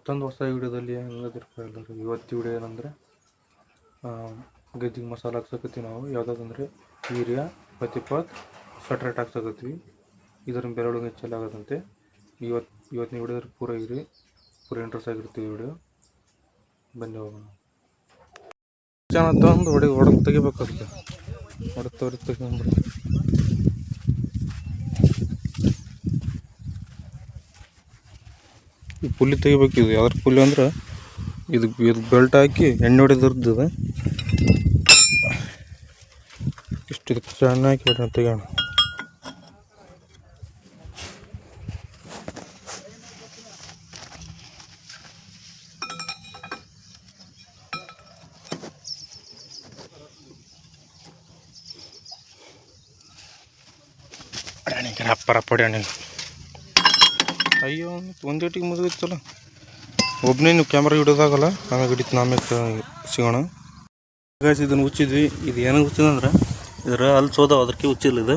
ಮತ್ತೊಂದು ಹೊಸ ವಿಡಿಯೋದಲ್ಲಿ ಹೆಂಗದಿರಪ್ಪ ಎಲ್ಲರೂ. ಇವತ್ತು ವಿಡಿಯೋ ಏನಂದರೆ ಗದ್ದಿಗೆ ಮಸಾಲೆ ಹಾಕ್ಸಕತ್ತೀವಿ ನಾವು. ಯಾವ್ದಾದ್ರು ಅಂದರೆ ಯೂರಿಯಾ ಪತಿಪಾತ್ ಸಟ್ರೇಟ್ ಹಾಕ್ಸಕತ್ತೀವಿ. ಇದರ ಬೆರಳು ಹೆಚ್ಚಲಾಗದಂತೆ ಇವತ್ತು ಇವತ್ತಿನ ವಿಡಿಯೋದಲ್ಲಿ ಪೂರ ಇರಿ ಪೂರ ಇಂಟ್ರೆಸ್ಟ್ ಆಗಿರ್ತೀವಿ ವಿಡಿಯೋ. ಬನ್ನಿ ಹೋಗೋಣ. ಚೆನ್ನಾಗಿ ತೊಗೊಂಡು ಹೊಡಿ, ಹೊಡೆದು ತೆಗಿಬೇಕಾಗುತ್ತೆ. ಹೊಡೆದು ತೋರಿ ತೆಗೊಂಡ್ಬಿಡಿ ಈ ಪುಲ್ಲಿ ತೆಗಿಬೇಕು ಇದು. ಯಾವ್ದ್ರ ಪುಲ್ಲಿ ಅಂದ್ರೆ ಇದು ಇದು ಬೆಲ್ಟ್ ಹಾಕಿ ಎಣ್ಣೆ ಹೊಡೆದಿರ್ತದೆ. ಇಷ್ಟು ಇದಕ್ಕೆ ಸಣ್ಣ ಹಾಕಿ ಹೊಡೆದ ತೆಗೋಣ ರಪ್ಪ ರಪ್ಪ ಅಡಾಣಿಗೆ ಅಯ್ಯೋ ಒಂದೇಟಿಗೆ ಮುಗಿದಿತ್ತಲ್ಲ ಒಬ್ಬನೇ ನೀವು ಕ್ಯಾಮ್ರಾ ಹಿಡಿದಾಗಲ್ಲ ಆಮೇಲೆ ಹಿಡಿತು ನಾಮೇಲೆ ಸಿಗೋಣ. ಗಾಯ್ಸ್ ಇದನ್ನು ಹುಚ್ಚಿದ್ವಿ ಇದು ಏನಕ್ಕೆ ಹುಚ್ಚಿದಂದ್ರೆ ಇದ್ರ ಅಲ್ಲಿ ಸೋದಾವ ಅದಕ್ಕೆ ಹುಚ್ಚಿಲ್ಲ ಇದು.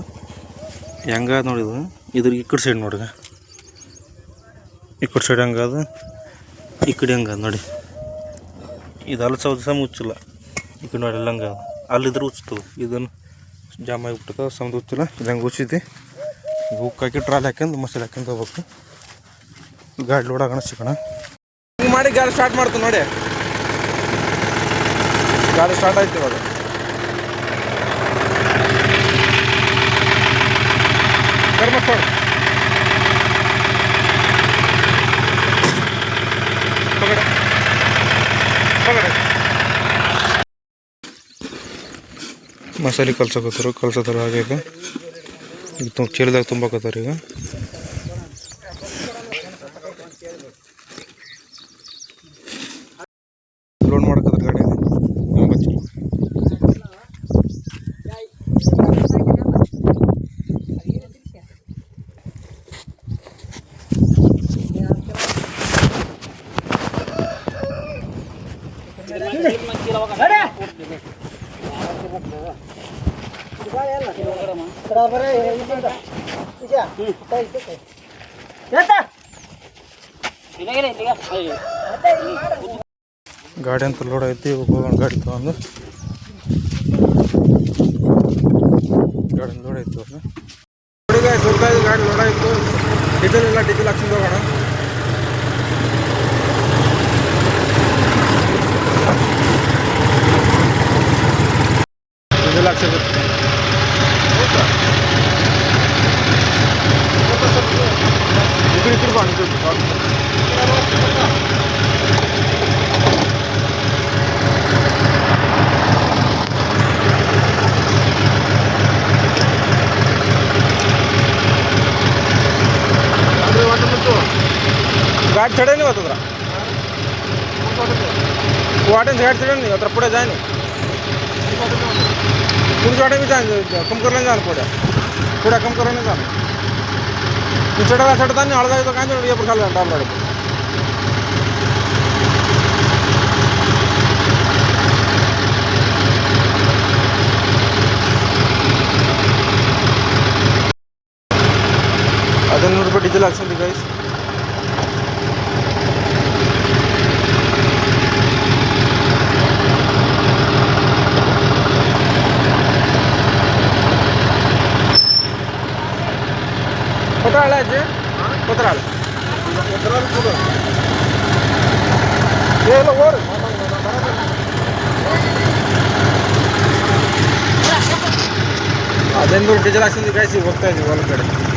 ಹೆಂಗ ನೋಡಿ ಇದು. ಇದ್ರ ಈ ಕಡೆ ಸೈಡ್ ನೋಡ್ರಿ ಈ ಕಡೆ ಸೈಡ್ ಹಂಗದ? ಈ ಕಡೆ ಹಂಗದ ನೋಡಿ. ಇದು ಅಲ್ಲಿ ಸೌದ ಸಮ ಹುಚ್ಚಿಲ್ಲ ಈ ಕಡೆ ನೋಡಿ, ಎಲ್ಲ ಹಂಗ ಅಲ್ಲಿದ್ರೆ ಹುಚ್ಚುತ್ತವು ಇದನ್ನು ಜಾಮ್ ಆಗಿಬಿಟ್ಟದ, ಸಮದ ಹುಚ್ಚಿಲ್ಲ ಇದು ಹಂಗೆ ಹುಚ್ಚಿದ್ವಿ ಹುಕ್ಕಾಕಿ ಟ್ರಾಲ್ ಹಾಕ್ಯಂದು ಮಸಾಲೆ ಹಾಕ್ಯಂದು ಹೋಗ್ಬೇಕು ಗಾಡಿ ಲೋಡ್ ಆಗೋಣ, ಸಿಗೋಣ. ಮಾಡಿ ಗಾಡಿ ಸ್ಟಾರ್ಟ್ ಮಾಡ್ತೀನಿ ನೋಡಿ. ಗಾಡಿ ಸ್ಟಾರ್ಟ್ ಆಯ್ತು ಇವಾಗ. ಧರ್ಮಸ್ಥಳ ಮಸಾಲೆ ಕಲ್ಸಕತ್ತಾರ ಕಲ್ಸತ್ತಾರ ಹಾಗೆ ಈಗ. ಚೀಲದಾಗ ತುಂಬಾಕತ್ತಾರ ಈಗ ಲೋಡ್ ಮಾಡಕತ್ತಾರ ಗಾಡಿ ಎಂಬತ್ತು ಚೀಲ ಗಾಡಿ ಅಂತ ಲೋಡ್ ಐತಿ ಹೋಗೋಣ ಗಾಡಿ ತಗೊಂಡು. ಗಾಡಿ ಲೋಡ್ ಐತಿ ಗಾಡಿ ಲೋಡ್ ಆಯಿತು ಡೀಸೆಲ್ ಇಲ್ಲ ಡೀಸೆಲ್ ಹಾಕ್ಸಿಂದ ಹೋಗೋಣ. бачили. ಗಾಡಿ ಚಡೇ ನೀವು ಹತ್ತದ್ರ ವಾಟನ್ಸ್ ಗಾಡಿ ಚಡೇ ನೀವು ಹತ್ರ ಪುಡೆ ಜಾಯ್ನಿ पुढच्या वाटे मी जाय कम करला जाणं पुढे पुढे कम करला नाही जाणं मी चढायला चढताना हळदा येतो काय नाही पण खाल्ला डाबराडे ಹದಿನೂರು ರೂಪಾಯಿ ಡೀಸೆಲ್ ಹಾಕ್ಸಂದಿ ಗೈಸ್ ఉత్తరాలు అజ్జి ఉత్తరాలు ఉత్తరాలు ఓరు ಅದೆಂದು ಡಿಜಲ್ ಹಾಕ್ಸಿದ್ದು ಕಾಯಿಸಿ ಹೋಗ್ತಾ ಇದ್ದೀವಿ ಹೊಲಗಡೆ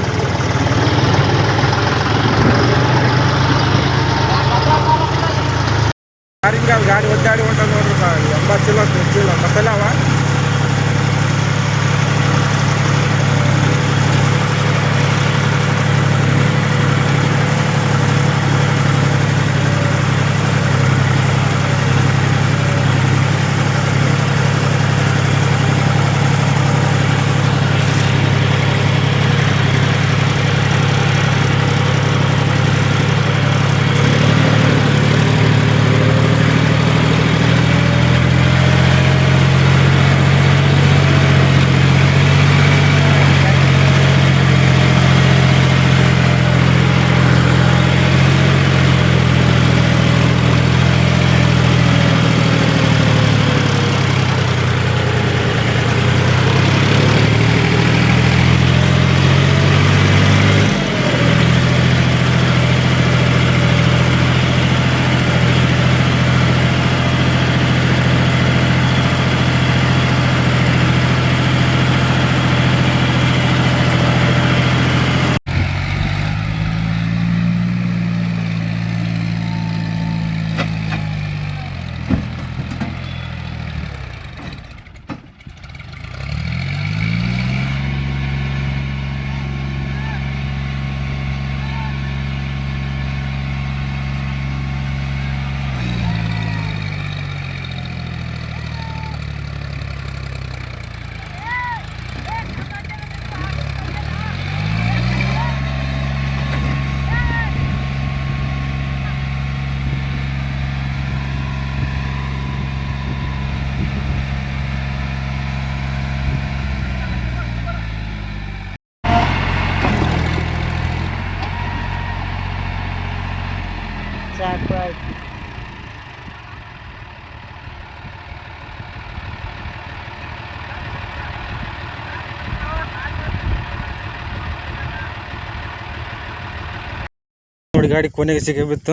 ನೋಡಿ ಗಾಡಿ ಕೊನೆಗೆ ಸಿಗಬಿತ್ತು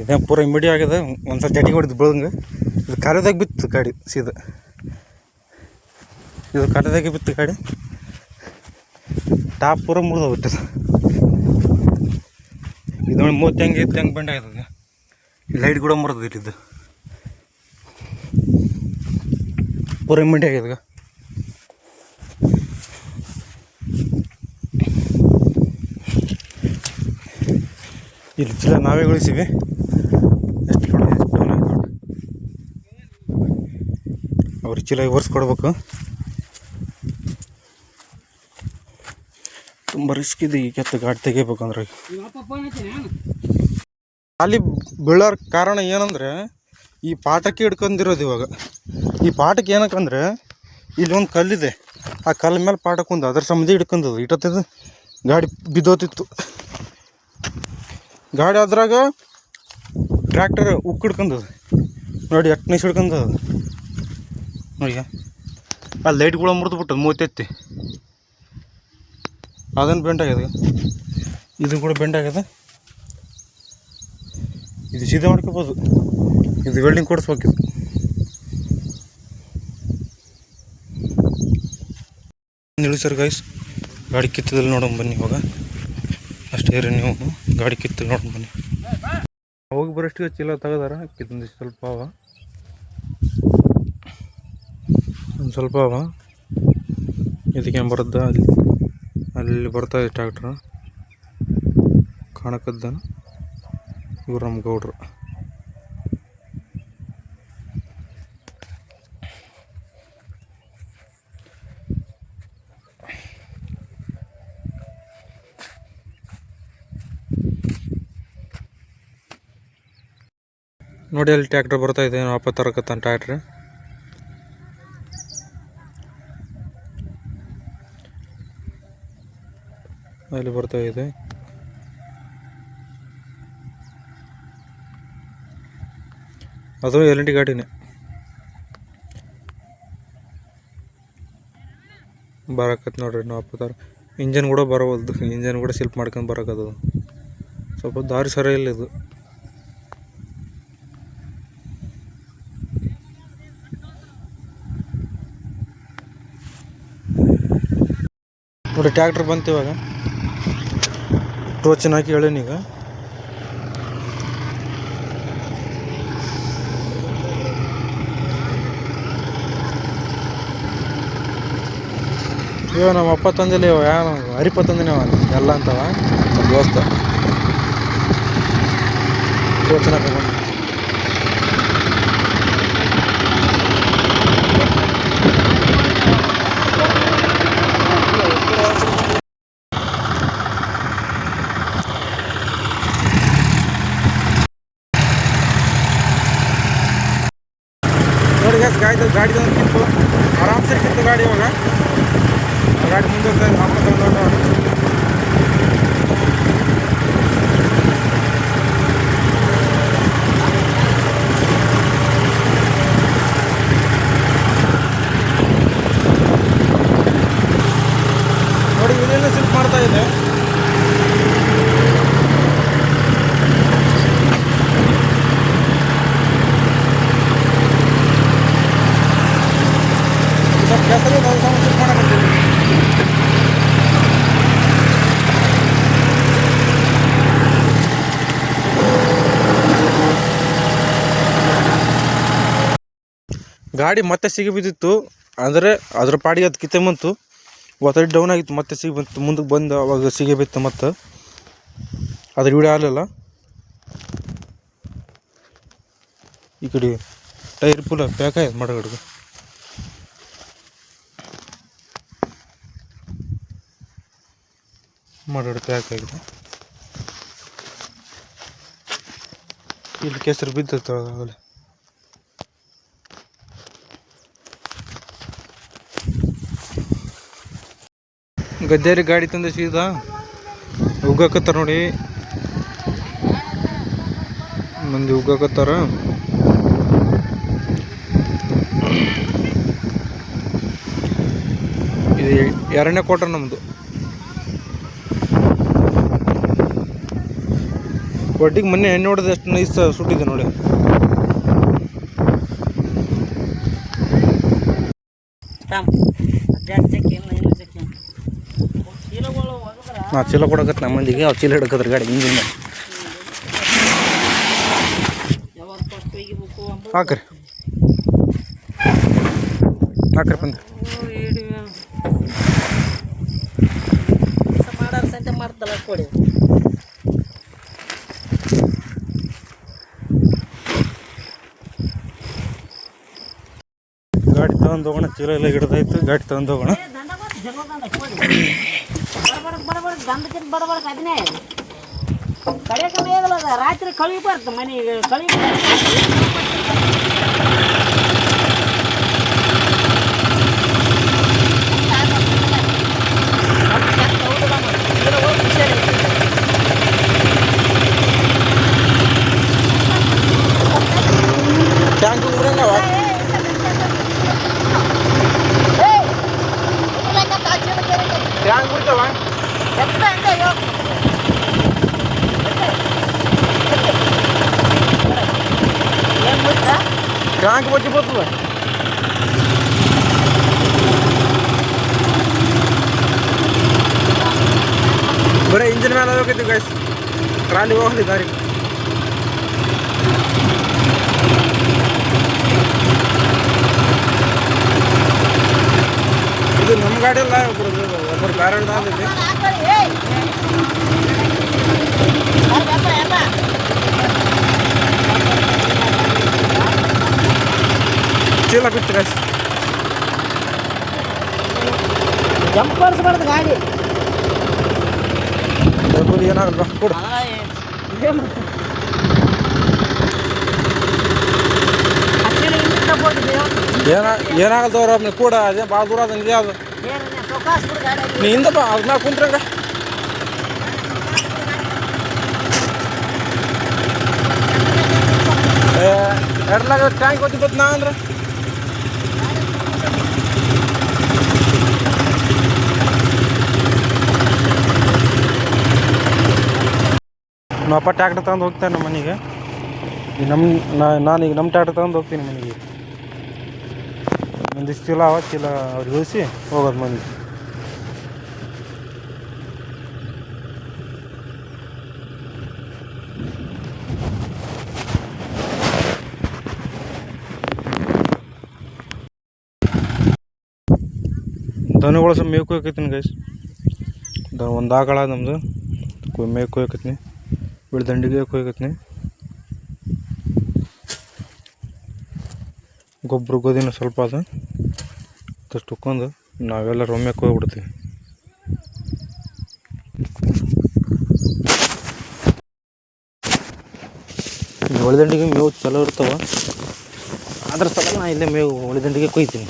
ಇದೇ ಪೂರ ಮಿಡಿ ಆಗಿದೆ. ಒಂದ್ಸಲ ಜಟಿಗೆ ಹೊಡೆದು ಬೆಳಂಗೆ ಇದು ಕಾಲದಾಗ ಬಿತ್ತು ಗಾಡಿ, ಸೀದ. ಇದು ಕಾಲದಾಗೆ ಬಿತ್ತು ಗಾಡಿ. ಟಾಪ್ ಪೂರ ಮುರಿದೋಗ್ಬಿಟ್ಟು ಇದು. ನೋಡಿ ಮೂವತ್ತು ಹೆಂಗೆ ಇತ್ತು, ಹೆಂಗೆ ಬೆಂಡ್ ಆಗ್ತದೆ ಲೈಟ್ ಕೂಡ ಮುರಿದ ಇಲ್ಲಿದ್ದು ಪೂರ ಮಿಡಿ ಆಗ್ಯದ ಇಲ್ಲಿ ಚೀಲ ನಾವೇ ಉಳಿಸಿವಿ ಎಷ್ಟು ಅವ್ರಿಗೆ ಚೀಲ ಒರೆಸ್ಕೊಡ್ಬೇಕು ತುಂಬ ರಿಸ್ಕ್ ಇದೆ ಈ ಕೆತ್ತ ಗಾಡಿ ತೆಗಿಬೇಕಂದ್ರೆ ಅಲ್ಲಿ ಬೀಳೋರ್ ಕಾರಣ ಏನಂದ್ರೆ, ಈ ಪಾಠಕ್ಕೆ ಹಿಡ್ಕೊಂಡಿರೋದು ಇವಾಗ. ಈ ಪಾಠಕ್ಕೆ ಏನಕ್ಕಂದ್ರೆ ಒಂದು ಕಲ್ಲಿದೆ. ಆ ಕಲ್ಲ ಮೇಲೆ ಪಾಠ ಕುಂದ ಅದ್ರ ಸಂಬಂಧ ಹಿಡ್ಕೊಂಡದು ಇಟ್ಟತ್ತಿದ್ದು ಗಾಡಿ ಬಿದ್ದೋತಿತ್ತು. ಗಾಡಿ ಅದ್ರಾಗ ಟ್ರ್ಯಾಕ್ಟರ್ ಉಕ್ಕು ಹಿಡ್ಕೊಂಡದ ನೋಡಿ ಎಷ್ಟು ನಿಸ್ ಹಿಡ್ಕೊಂಡದ ನೋಡಿ ಆ ಲೈಟ್ಗಳು ಮುರಿದು ಬಿಟ್ಟದ ಮೂವತ್ತೈತಿ ಅದನ್ನು ಬೆಂಡ್ ಆಗ್ಯದ. ಇದು ಕೂಡ ಬೆಂಡಾಗಿದೆ ಇದು ಸೀದಾ ಮಾಡ್ಕೋಬೋದು. ಇದು ವೆಲ್ಡಿಂಗ್ ಕೊಡಿಸ್ಬೇಕಿದು. ಹೇಳಿ ಸರ್ ಗೈಸ್ ಗಾಡಿ ಕಿತ್ತದಲ್ಲಿ ನೋಡೋಣ ಬನ್ನಿ ಇವಾಗ. ಅಷ್ಟೇ ರೀ ನೀವು. ಗಾಡಿ ಕಿತ್ತು ನೋಡಿ ಬನ್ನಿ. ಹೋಗಿ ಬರೋಷ್ಟಿಗೆ ಚೀಲ ತೆಗೆದಾರ. ಕಿತ್ತೊಂದು ಸ್ವಲ್ಪ ಅವ. ಒಂದು ಸ್ವಲ್ಪ ಅವ. ಇದಕ್ಕೆ ಬರುತ್ತ? ಅಲ್ಲಿ ಅಲ್ಲಿ ಬರ್ತಾ ಇದೆ ಟ್ರ್ಯಾಕ್ಟ್ರ್. ಕಾಣಕದ್ದ ಇವ್ರು ನಮ್ಮ ಗೌಡ್ರು. ನೋಡಿ ಅಲ್ಲಿ ಟ್ಯಾಕ್ಟ್ರ್ ಬರ್ತಾ ಇದೆ ವಾಪಸ್ ತರಕತ್ತಾನ ಟ್ಯಾಕ್ಟ್ರ್. ಅಲ್ಲಿ ಬರ್ತಾ ಇದೆ. ಅದು ಎಲ್ ಟಿ ಗಾಡಿನೇ ಬರಕತ್ ನೋಡ್ರಿ ನಾವು ವಾಪಸ್ ಇಂಜನ್ ಕೂಡ ಬರವಲ್ದು, ಇಂಜನ್ ಕೂಡ ಸಿಲ್ಪ್ ಮಾಡ್ಕೊಂಡು ಬರಕತ್ತದು. ಸ್ವಲ್ಪ ದಾರಿ ಸರಿ ಇಲ್ಲ ಇದು. ನೋಡಿ ಟ್ರ್ಯಾಕ್ಟರ್ ಬಂತು ಇವಾಗ. ಟೋಚನ್ ಹಾಕಿ ಹೇಳೀನೀಗ ಇವ ನಮ್ಮ ಅಪ್ಪ ತಂದಿಲ್ಲ ಇವ ಯಾವ ಹರಿಪ ತಂದಿನ ಎಲ್ಲ ಅಂತವ. ದೋಸ್ತ. ಟೋಚನ್ ಹಾಕಿ ಬಂದು ನೋಡಿ ಗ್ಯಾಸ್ ಗಾಡಿ ಗಾಡಿ ಕಿತ್ತು ಆರಾಮ್ಸೆ ಕಿತ್ತು ಗಾಡಿ ಇವಾಗ ಆ ಗಾಡಿ ಮುಂದೆ ಹೋಗ್ತಾ ಇದೆ ವಾಪಸ್ ತಗೊಂಡು ನೋಡಿ ಇವನ್ನೆಲ್ಲ ಸಿಲ್ಪ್ ಮಾಡ್ತಾ ಇದೆ ಸ್ವಲ್ಪ ಕೆಸರು ನಾವು ಸ್ವಲ್ಪ ಸಿಲ್ಪ್ ಮಾಡಕತ್ತೀವಿ ಗಾಡಿ ಮತ್ತೆ ಸಿಗಿ ಬಿದ್ದಿತ್ತು. ಅಂದರೆ ಅದ್ರ ಪಾಡಿಗೆ ಅದು ಕಿತ್ತೆ ಬಂತು. ಒತ್ತಡ ಡೌನ್ ಆಗಿತ್ತು, ಮತ್ತೆ ಸಿಗಿ ಬಂತು ಮುಂದಕ್ಕೆ ಬಂದು ಅವಾಗ ಸಿಗಿ ಬಿತ್ತು ಮತ್ತೆ. ಅದ್ರ ವಿಡಿಯೋ ಆಗಲಿಲ್ಲ. ಈ ಕಡೆ ಟೈರ್ ಫುಲ್ ಪ್ಯಾಕ್ ಆಯ್ತು ಮಡಗಡ್ಗೆ ಮಡಗಡ್ ಪ್ಯಾಕ್ ಆಗಿದೆ. ಇಲ್ಲಿ ಕೆಸರು ಬಿದ್ದಿರ್ತಾವೆ ಗದ್ದೇರಿ ಗಾಡಿ ತಂದ ಸೀದಾ ಉಗ್ಗಕತ್ತಾರ ನೋಡಿ. ಮಂದಿ ಉಗ್ಗಾಕತ್ತಾರ. ಇದು ಎರಡನೇ ಕ್ವಾರ್ಟರ್ ನಮ್ಮದು ಒಟ್ಟಿಗೆ ಮೊನ್ನೆ ಎಣ್ಣೆ ಹೊಡೆದು ಎಷ್ಟು ನೈಸ್ ಸುಟ್ಟಿದೆ ನೋಡಿ. ನಾ ಚೀಲ ಕೊಡಕತ್ ನಮ್ಮ ಮಂದಿಗೆ ಅವ್ರು ಚೀಲ ಹಿಡಕತ್ರ ಗಾಡಿ ಹಿಂದಿನ ಹಾಕ್ರಿ. ಹಾಕ್ರಿ ಬಂದ ಮಾಡ್ತಲ್ಲ ಕೊಡಿ. ಗಾಡಿ ತಗೊಂಡು ಹೋಗೋಣ ಚೀಲ ಎಲ್ಲ ಹಿಡ್ದಾಯ್ತು ಗಾಡಿ ತಗೊಂಡು ಹೋಗೋಣ. ದಂಡ ಮಾಡಿ ಜಗಳ ದಂಡ ಕೊಡಿ ಬಡಬಡ ಬಡಬಡ ದಂಡಕ್ಕಿಂತ ಬಡಬಡಕ್ಕೆ ಅದನ್ನೇ ಕಡೆ ಕಮ್ಮಿ ಆಗಲ್ಲ ಅದ ರಾತ್ರಿ ಕಳಿ ಬರ್ತ ಮನೆಗೆ ಕಳಿ ಟ್ಯಾಂಕ್ ಬಿಡಂಗವ ಏನ್ ಗೊತ್ತಾ ಟ್ಯಾಂಕ್ ಬಜ್ಜಿ ಬರ್ತದ ಬರೀ ಇಂಜಿನ್ ಮೇಲೆ ಹೋಗೈತಿ ಗೈಸ್ ಟ್ರಾಲಿ ಹೋಗ್ಲಿ ದಾರಿ ಇದು ನಮ್ಮ ಗಾಡಿ ಅಲ್ಲ ಒಬ್ರು ಒಬ್ಬರು ಬೇರೆ ಇಲ್ಲಿ ಚೀಲ ಬಿತ್ತು ಗೈಸ್ ಜಂಪ್ ಮಾಡಿಸ್ಬಾರ್ದು ಗಾಡಿ. ಒಬ್ಬರು ಏನಾಗಲ್ಲ ಬಾ, ಕೊಡು ಏನ ಏನಾಗಲ್ದವ್ರ ಒಬ್ಬನ ಕೂಡ ಅದೇ ಭಾಳ ದೂರ ಅದ. ನಿಜ ಅದು ನೀ ಹಿಂದೆ ಬಾ ಅದ್ ಮ್ಯಾಗ ಕುಂತ್ರಂಗ ಎರಡ್ಲಾಗ ಟ್ಯಾಂಕ್ ಗೊತ್ತಿತ್ತು ನಾ ಅಂದ್ರೆ? ನಮ್ಮಪ್ಪ ಟ್ಯಾಕ್ಟರ್ ತಗೊಂಡು ಹೋಗ್ತಾನೆ ನಮ್ಮ ಮನೆಗೆ. ಈಗ ನಮ್ಮ ನಾ- ನಾನೀಗ ನಮ್ಮ ಟ್ಯಾಕ್ಟರ್ ತಗೊಂಡು ಹೋಗ್ತೀನಿ ಮನೆಗೆ. ಒಂದಿಷ್ಟು ಚೀಲ ಅವ ಚೀಲ ಅವ್ರಿಗೆ ಉಳಿಸಿ ಹೋಗೋದು ಮಂದಿ ದನಗಳು ಸ್ವಲ್ಪ ಮೇವು ಕೊಯ್ಕೈತೀನಿ ಗೈಸ್ ಒಂದು ಆಕಳ ನಮ್ಮದು ಮೇಕು ಮೇವು ಕೊಯ್ಕತ್ನಿ ಬೆಳ್ದಂಡಿಗೆ ಕೊಯ್ಕತ್ನಿ ಗೊಬ್ಬರ ಗೋಧಿನ ಸ್ವಲ್ಪ ಅದ. ಅಷ್ಟು ಉಕ್ಕೊಂಡು ನಾವೆಲ್ಲ ರೊಮ್ಯಕ್ಕೆ ಕೊಯ್ಬಿಡ್ತೀವಿ. ಈ ಒಳದಂಡಿಗೆ ಮೇವು ಚಲೋ ಇರ್ತಾವ. ಅದ್ರ ಸಲ ನಾ ಇಲ್ಲೇ ಮೇವು ಒಳದಂಡಿಗೆ ಕೊಯ್ತೀನಿ.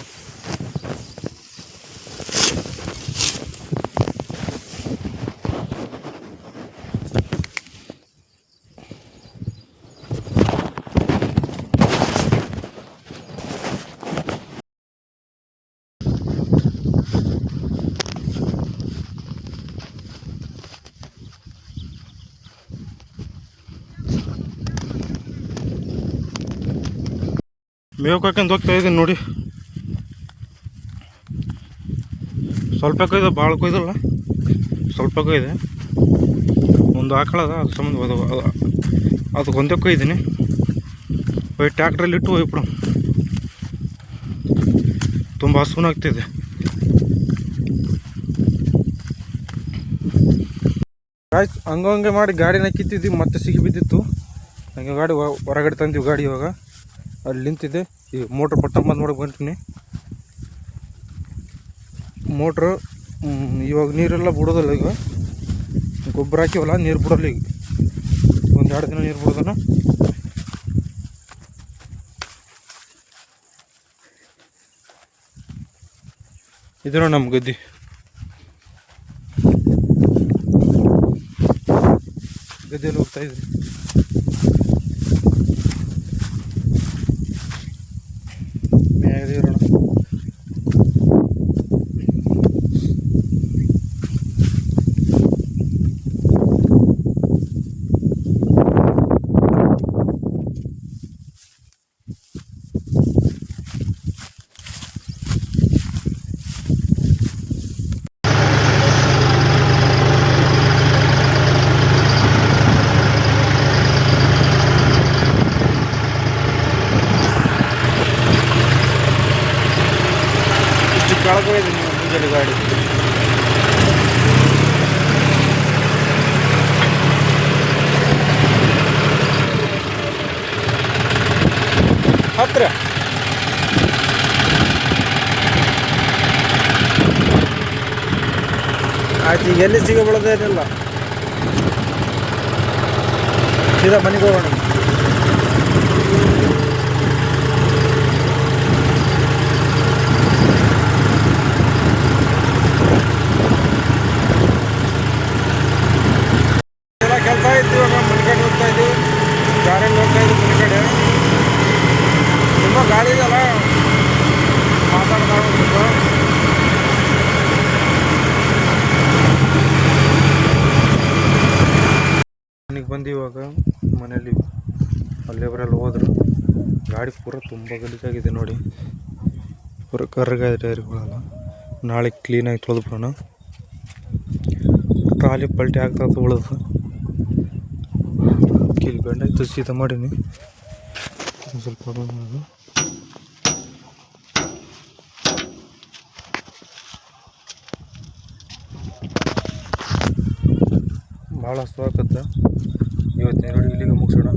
ಮೇವು ಕಾಯ್ಕೊಂಡು ಹೋಗ್ತಾ ಇದ್ದೀನಿ ನೋಡಿ. ಸ್ವಲ್ಪ ಕೊಯ್ದು ಭಾಳ ಕೊಯ್ದಲ್ಲ ಸ್ವಲ್ಪ ಕೊಯ್ದೆ ಒಂದು ಆಕಳದ ಅದ ಸಂಬಂಧ ಅದು, ಅದು- ಅದು ಒಂದೇ ಕೊಯ್ದೀನಿ. ಹೋಯ್ ಟ್ಯಾಕ್ಟ್ರಲ್ಲಿ ಇಟ್ಟು ಹೋಗ್ಬಿಡು ತುಂಬ ಹಸುನಾಗ್ತಿದೆ ಆಯ್ತು ಹಂಗಂಗೆ ಮಾಡಿ ಗಾಡಿನ ಕಿತ್ತಿದ್ದೀವಿ ಮತ್ತೆ ಸಿಗಿ ಬಿದ್ದಿತ್ತು. ಹಂಗೆ ಗಾಡಿ ಹೊರಗಡೆ ತಂದೀವಿ ಗಾಡಿ ಇವಾಗ. ಅಲ್ಲಿ ನಿಂತಿದೆ. ಈ ಮೋಟ್ರ್ ಬಟನ್ ಬಂದು ನೋಡಕ್ಕೆ ಬಂತೀನಿ ಮೋಟ್ರು ಇವಾಗ ನೀರೆಲ್ಲ ಬಿಡೋದಲ್ಲ ಈಗ. ಗೊಬ್ಬರ ಹಾಕಿವಲ್ಲ, ನೀರು ಬಿಡೋಲ್ಲ ಈಗ. ಒಂದು ದಿನ ನೀರು ಬಿಡೋದನ್ನ ಇದರ ನಮ್ಮ ಗದ್ದೆ. ಗದ್ದೆಯಲ್ಲಿ ಹೋಗ್ತಾ ಇದ್ವಿ. ಗಾಡಿ. ಹತ್ರ. ಆಯ್ತು ಈಗ ಎಲ್ಲಿ ಸಿಗಬಳದೇನಿಲ್ಲ ಸೀದಾ ಮನೆಗೆ ಹೋಗೋಣ ಎಲ್ಲ ಕೆಲಸ ಇತ್ತು ಇವಾಗ ಮನೆ ಕಡೆ ಹೋಗ್ತಾ ಇದ್ದೀವಿ ಗಾಡಿಯಲ್ಲಿ ಹೋಗ್ತಾ ಇದ್ದೀವಿ ಮನೆ ಕಡೆ ತುಂಬ ಗಾಳಿ ಇದೆಯಲ್ಲ ಮಾತಾಡ್ತಾ ಹೋಗ್ಬೇಕು ಮನೆಗೆ ಬಂದು ಇವಾಗ ಮನೇಲಿ ಲೇಬರೆಲ್ಲ ಹೋದ್ರು ಗಾಡಿ ಪೂರ ತುಂಬ ಗಲೀಜಾಗಿದೆ ನೋಡಿ. ಪೂರ ಕರ್ಗಾಗಿದೆ ಟೈರ್ಗಳೆಲ್ಲ ನಾಳೆ ಕ್ಲೀನಾಗಿ ತೊಳೆದ್ಬಿಡೋಣ ಟ್ರಾಲಿ ಪಲ್ಟಿ ಆಗ್ತಾ ತೊಳೆದು ಕಿಲ್ ಬೆಂಡ್ ಆಯ್ತು, ಸೀದಾ ಮಾಡೀನಿ. ಸ್ವಲ್ಪ ಮಾಡೋದು. ಭಾಳ ಸ್ವಾಗತ ಇವತ್ತಿನ ಇಲ್ಲಿಗೆ ಮುಗಿಸೋಣ.